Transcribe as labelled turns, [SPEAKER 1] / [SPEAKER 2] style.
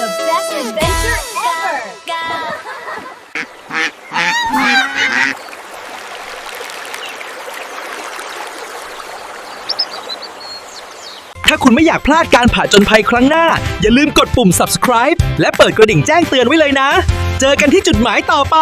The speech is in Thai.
[SPEAKER 1] the best adventure ever.
[SPEAKER 2] ถ้าคุณไม่อยากพลาดการผ่าจนภัยครั้งหน้า อย่าลืมกดปุ่ม subscribe และเปิดกระดิ่งแจ้งเตือนไว้เลยนะ เจอกันที่จุดหมายต่อไป